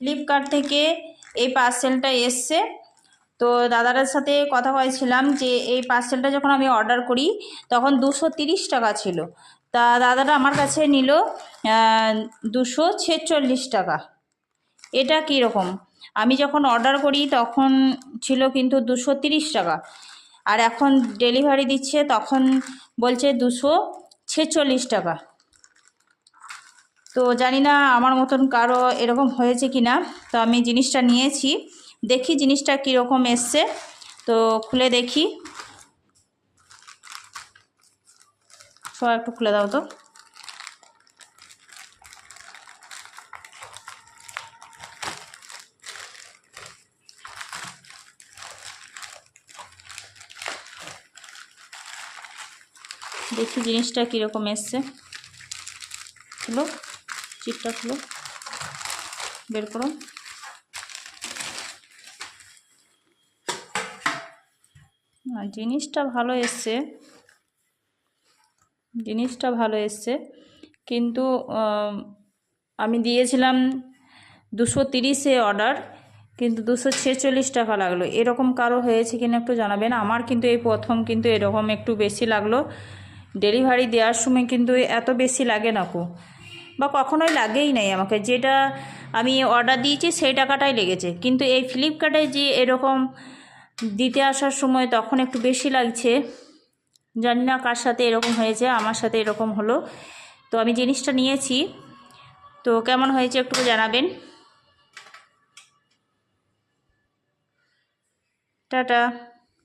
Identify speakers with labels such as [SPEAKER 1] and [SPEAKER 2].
[SPEAKER 1] Flipkart থেকে এই পার্সেলটা এসছে। তো দাদাটার সাথে কথা হয়েছিলাম যে, এই পার্সেলটা যখন আমি অর্ডার করি, তখন দুশো টাকা ছিল। তা দাদাটা আমার কাছে নিল দুশো ছেচল্লিশ টাকা। এটা কীরকম আমি যখন অর্ডার করি, তখন ছিল কিন্তু দুশো টাকা। আর এখন ডেলিভারি দিচ্ছে, তখন বলছে দুশো ছেচল্লিশ টাকা। তো জানি না আমার মতন কারও এরকম হয়েছে কি না তো আমি জিনিসটা নিয়েছি। দেখি জিনিসটা কীরকম এসছে। তো খুলে দেখি। সবাই একটু খুলে দাও তো। দেখি জিনিসটা কীরকম এসছে। খুলো। চিপটা খুলো। বের করো। জিনিসটা ভালো এসছে। জিনিসটা ভালো এসছে। কিন্তু আম, দিয়েছিলাম দুশো তিরিশে অর্ডার কিন্তু দুশো ছেচল্লিশ টাকা লাগল। এরকম কারও হয়েছে কিনা একটু জানাবেন। আমার কিন্তু এই প্রথম কিন্তু এরকম একটু বেশি লাগল। ডেলিভারি দেওয়ার সময় কিন্তু এত বেশি লাগে না বা কখনোই লাগেই নাই আমাকে। যেটা আমি অর্ডার দিয়েছি, সেই টাকাটাই লেগেছে। কিন্তু এই ফ্লিপকার্টে যে এরকম দিতে আসার সময় তখন একটু বেশি লাগছে। জানি না কার সাথে এরকম হয়েছে, আমার সাথে এরকম হলো। তো আমি জিনিসটা নিয়েছি। তো কেমন হয়েছে একটু জানাবেন। টাটা।